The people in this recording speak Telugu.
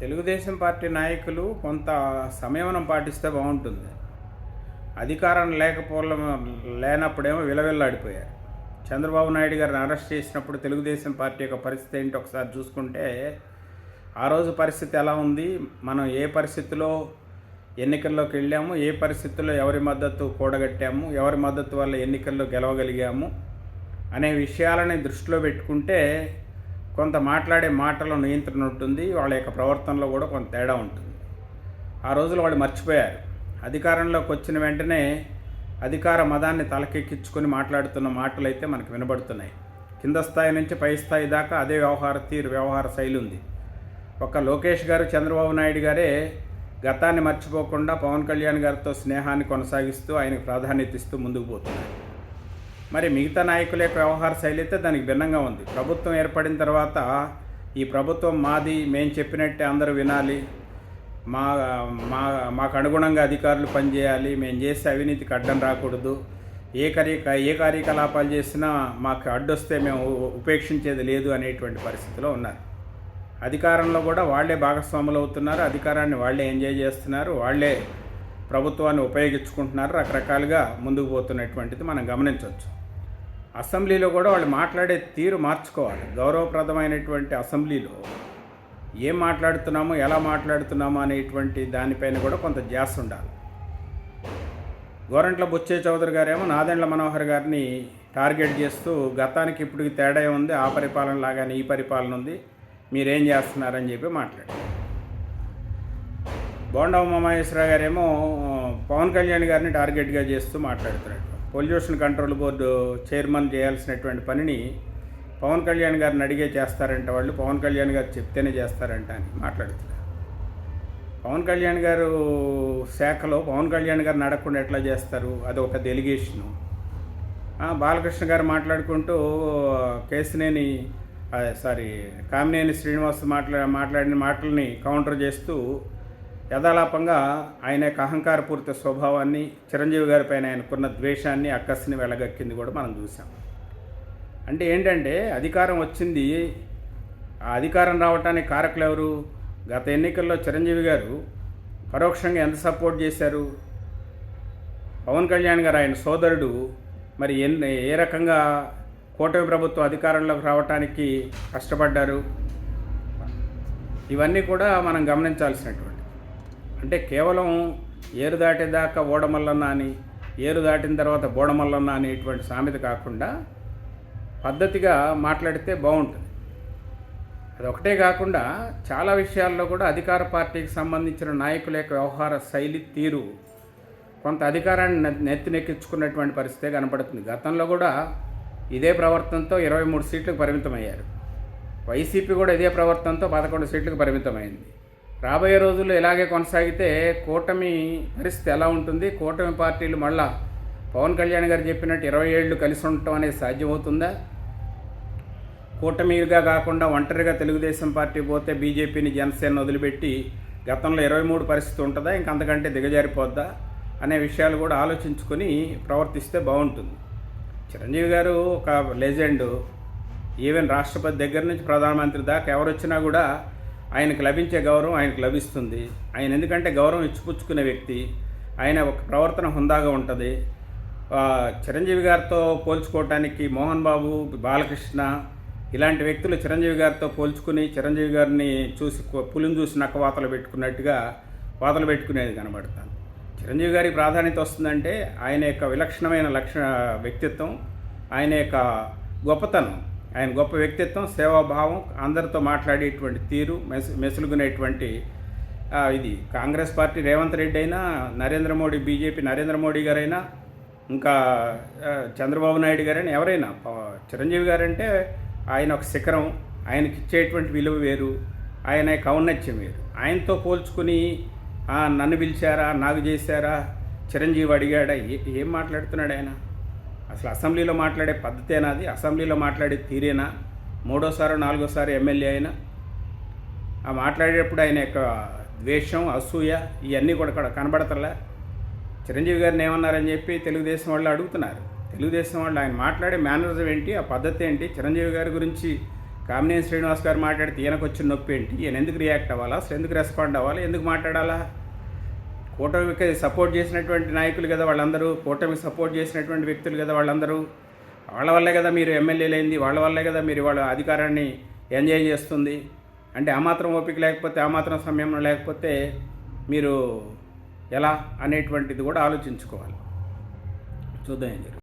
తెలుగుదేశం పార్టీ నాయకులు కొంత సంయమనం పాటిస్తే బాగుంటుంది. అధికారం లేకపోవడం లేనప్పుడేమో విలవిల్లాడిపోయారు. చంద్రబాబు నాయుడు గారిని అరెస్ట్ చేసినప్పుడు తెలుగుదేశం పార్టీ యొక్క పరిస్థితి ఏంటి ఒకసారి చూసుకుంటే ఆ రోజు పరిస్థితి ఎలా ఉంది? మనం ఏ పరిస్థితిలో ఎన్నికల్లోకి వెళ్ళాము? ఏ పరిస్థితుల్లో ఎవరి మద్దతు కూడగట్టాము? ఎవరి మద్దతు వల్ల ఎన్నికల్లో గెలవగలిగాము? అనే విషయాలని దృష్టిలో పెట్టుకుంటే కొంత మాట్లాడే మాటలో నియంత్రణ ఉంటుంది వాళ్ళ యొక్క ప్రవర్తనలో కూడా కొంత తేడా ఉంటుంది. ఆ రోజులు వాళ్ళు మర్చిపోయారు. అధికారంలోకి వచ్చిన వెంటనే అధికార మదాన్ని తలకెక్కించుకొని మాట్లాడుతున్న మాటలు అయితే మనకు వినబడుతున్నాయి. కింద స్థాయి నుంచి పై స్థాయి దాకా అదే వ్యవహార తీరు వ్యవహార శైలి ఉంది. ఒక లోకేష్ గారు చంద్రబాబు నాయుడు గారే గతాన్ని మర్చిపోకుండా పవన్ కళ్యాణ్ గారితో స్నేహాన్ని కొనసాగిస్తూ ఆయనకు ప్రాధాన్యత ఇస్తూ ముందుకు పోతున్నారు. మరి మిగతా నాయకుల యొక్క వ్యవహార శైలి అయితే దానికి భిన్నంగా ఉంది. ప్రభుత్వం ఏర్పడిన తర్వాత ఈ ప్రభుత్వం మాది మేము చెప్పినట్టే అందరూ వినాలి. మా మా మాకు అనుగుణంగా అధికారులు పనిచేయాలి. మేము చేసే అవినీతికి అడ్డం రాకూడదు. ఏ కార్య ఏ కార్యకలాపాలు చేసినా మాకు అడ్డొస్తే మేము ఉపేక్షించేది లేదు అనేటువంటి పరిస్థితిలో ఉన్నారు. అధికారంలో కూడా వాళ్ళే భాగస్వాములు అవుతున్నారు. అధికారాన్ని వాళ్ళే ఎంజాయ్ చేస్తున్నారు. వాళ్ళే ప్రభుత్వాన్ని ఉపయోగించుకుంటున్నారు. రకరకాలుగా ముందుకు పోతున్నటువంటిది మనం గమనించవచ్చు. అసెంబ్లీలో కూడా వాళ్ళు మాట్లాడే తీరు మార్చుకోవాలి. గౌరవప్రదమైనటువంటి అసెంబ్లీలో ఏం మాట్లాడుతున్నామో ఎలా మాట్లాడుతున్నామో అనేటువంటి దానిపైన కూడా కొంత జాస్ ఉండాలి. గోరంట్ల బుచ్చే చౌదరి గారేమో నాదెండ్ల మనోహర్ గారిని టార్గెట్ చేస్తూ గతానికి ఇప్పటికి తేడా ఉంది ఆ పరిపాలన లాగానే ఈ పరిపాలన ఉంది. మీరేం చేస్తున్నారని చెప్పి మాట్లాడారు. బోండవ ఉమామహేశ్వరరావు గారేమో పవన్ కళ్యాణ్ గారిని టార్గెట్గా చేస్తూ మాట్లాడుతున్నాడు. పొల్యూషన్ కంట్రోల్ బోర్డు చైర్మన్ చేయాల్సినటువంటి పనిని పవన్ కళ్యాణ్ గారిని అడిగే చేస్తారంట వాళ్ళు. పవన్ కళ్యాణ్ గారు చెప్తేనే చేస్తారంట అని మాట్లాడుతున్నారు. పవన్ కళ్యాణ్ గారు శాఖలో పవన్ కళ్యాణ్ గారిని అడగకుండా ఎట్లా చేస్తారు? అది ఒక డెలిగేషను బాలకృష్ణ గారు మాట్లాడుకుంటూ కేసినేని సారీ కామినేని శ్రీనివాస్ మాట్లా మాట్లాడిన మాటల్ని కౌంటర్ చేస్తూ యథాలాపంగా ఆయన యొక్క అహంకారపూరిత స్వభావాన్ని చిరంజీవి గారిపైన ఆయనకున్న ద్వేషాన్ని అక్కస్ని వెళ్ళగక్కింది కూడా మనం చూసాం అంటే ఏంటంటే అధికారం వచ్చింది. ఆ అధికారం రావటానికి కారకులు ఎవరు? గత ఎన్నికల్లో చిరంజీవి గారు పరోక్షంగా ఎంత సపోర్ట్ చేశారు? పవన్ కళ్యాణ్ గారు ఆయన సోదరుడు. మరి ఎన్ని ఏ రకంగా కూటమి ప్రభుత్వం అధికారంలోకి రావటానికి కష్టపడ్డారు? ఇవన్నీ కూడా మనం గమనించాల్సినటువంటి అంటే కేవలం ఏరు దాటేదాకా ఓడమల్లన్న అని ఏరు దాటిన తర్వాత బోడమల్లన్న అనేటువంటి సామెత కాకుండా పద్ధతిగా మాట్లాడితే బాగుంటుంది. అది ఒకటే కాకుండా చాలా విషయాల్లో కూడా అధికార పార్టీకి సంబంధించిన నాయకుల యొక్క వ్యవహార శైలి తీరు కొంత అధికారాన్ని నెత్తినెక్కించుకున్నటువంటి పరిస్థితే కనపడుతుంది. గతంలో కూడా ఇదే ప్రవర్తనతో ఇరవై మూడు సీట్లకు పరిమితమయ్యారు. వైసీపీ కూడా ఇదే ప్రవర్తనతో పదకొండు సీట్లకు పరిమితమైంది. రాబోయే రోజుల్లో ఇలాగే కొనసాగితే కూటమి పరిస్థితి ఎలా ఉంటుంది? కూటమి పార్టీలు మళ్ళా పవన్ కళ్యాణ్ గారు చెప్పినట్టు ఇరవై ఏళ్ళు కలిసి ఉండటం అనేది సాధ్యమవుతుందా? కూటమిగా కాకుండా ఒంటరిగా తెలుగుదేశం పార్టీ పోతే బీజేపీని జనసేన వదిలిపెట్టి గతంలో ఇరవై మూడు పరిస్థితి ఉంటుందా? ఇంకంతకంటే దిగజారిపోద్దా? అనే విషయాలు కూడా ఆలోచించుకొని ప్రవర్తిస్తే బాగుంటుంది. చిరంజీవి గారు ఒక లెజెండ్. ఈవెన్ రాష్ట్రపతి దగ్గర నుంచి ప్రధానమంత్రి దాకా ఎవరు వచ్చినా కూడా ఆయనకు లభించే గౌరవం ఆయనకు లభిస్తుంది. ఆయన ఎందుకంటే గౌరవం ఇచ్చిపుచ్చుకునే వ్యక్తి. ఆయన ఒక ప్రవర్తన హుందాగా ఉంటుంది. చిరంజీవి గారితో పోల్చుకోవటానికి మోహన్ బాబు బాలకృష్ణ ఇలాంటి వ్యక్తులు చిరంజీవి గారితో పోల్చుకుని చిరంజీవి గారిని చూసి పులిని చూసి నక్క వాతలు పెట్టుకున్నట్టుగా వాతలు పెట్టుకునేది కనబడతాను. చిరంజీవి గారికి ప్రాధాన్యత వస్తుందంటే ఆయన యొక్క విలక్షణమైన లక్షణ వ్యక్తిత్వం ఆయన యొక్క గొప్పతనం. ఆయన గొప్ప వ్యక్తిత్వం సేవాభావం అందరితో మాట్లాడేటువంటి తీరు మెస్ మెసులుగునేటువంటి ఇది. కాంగ్రెస్ పార్టీ రేవంత్ రెడ్డి అయినా నరేంద్ర మోడీ బీజేపీ నరేంద్ర మోడీ గారైనా ఇంకా చంద్రబాబు నాయుడు గారైనా ఎవరైనా చిరంజీవి గారంటే ఆయన ఒక శిఖరం ఆయనకి ఇచ్చేటువంటి విలువ వేరు ఆయన యొక్క ఔన్నత్యం వేరు. ఆయనతో పోల్చుకుని నన్ను పిలిచారా నాకు చేశారా చిరంజీవి అడిగాడా ఏ ఏం మాట్లాడుతున్నాడు ఆయన? అసలు అసెంబ్లీలో మాట్లాడే పద్ధతేనా అది అసెంబ్లీలో మాట్లాడే తీరేనా మూడోసారి నాలుగోసారి ఎమ్మెల్యే అయినా ఆ మాట్లాడేటప్పుడు ఆయన యొక్క ద్వేషం అసూయ ఇవన్నీ కూడా కనబడతలే. చిరంజీవి గారిని ఏమన్నారని చెప్పి తెలుగుదేశం వాళ్ళు అడుగుతున్నారు. తెలుగుదేశం వాళ్ళు ఆయన మాట్లాడే మేనరిజం ఏంటి ఆ పద్ధతి ఏంటి చిరంజీవి గారి గురించి కామినేని శ్రీనివాస్ గారు మాట్లాడితే ఈయనకు వచ్చిన నొప్పి ఏంటి ఈయన ఎందుకు రియాక్ట్ అవ్వాలా అసలు ఎందుకు రెస్పాండ్ అవ్వాలి ఎందుకు మాట్లాడాలా? కూటమికి సపోర్ట్ చేసినటువంటి నాయకులు కదా వాళ్ళందరూ కూటమికి సపోర్ట్ చేసినటువంటి వ్యక్తులు కదా వాళ్ళందరూ. వాళ్ళ వల్లే కదా మీరు ఎమ్మెల్యేలు అయింది వాళ్ళ వల్లే కదా మీరు వాళ్ళ అధికారాన్ని ఎంజాయ్ చేస్తుంది. అంటే ఆ మాత్రం ఓపిక లేకపోతే ఆ మాత్రం సమయం లేకపోతే మీరు ఎలా అనేటువంటిది కూడా ఆలోచించుకోవాలి. చూద్దాం ఏం జరుగుతుంది.